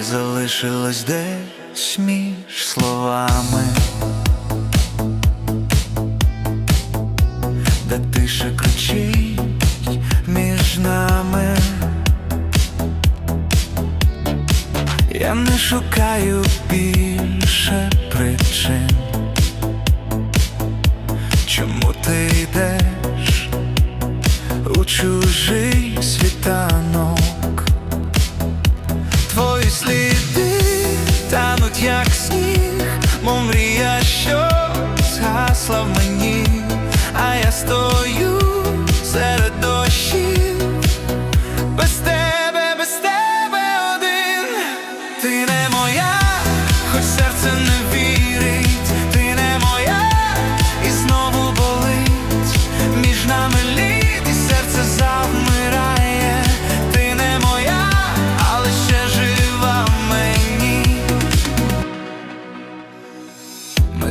залишилось десь між словами, де тиша кричить між нами. Я не шукаю більше причин, чому ти йдеш у чужий світанок. Сліди тануть, як сніг, мов мрія, що згасла в мені, а я стою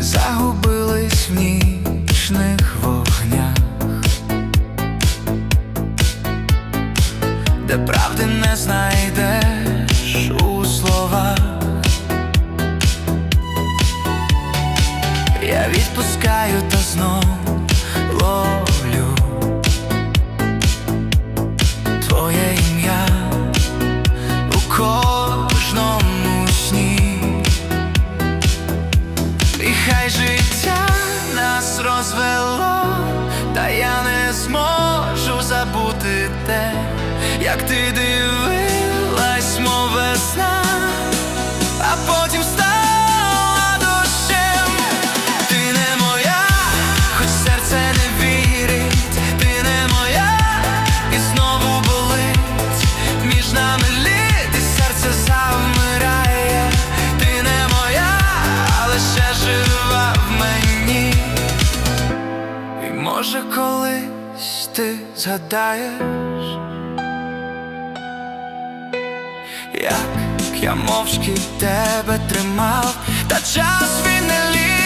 Ми загубились вогнях, де правди не знайдеш у словах. Я відпускаю та знов ловлю те, як ти дивилась, мов весна, а потім стала дощем. Ти не моя, хоч серце не вірить, ти не моя, і знову болить між нами лід, і серце завмирає, ти не моя, але ще жива в мені. І може колись ти згадаєш, як я мовчки тебе тримав, та час він не ліг.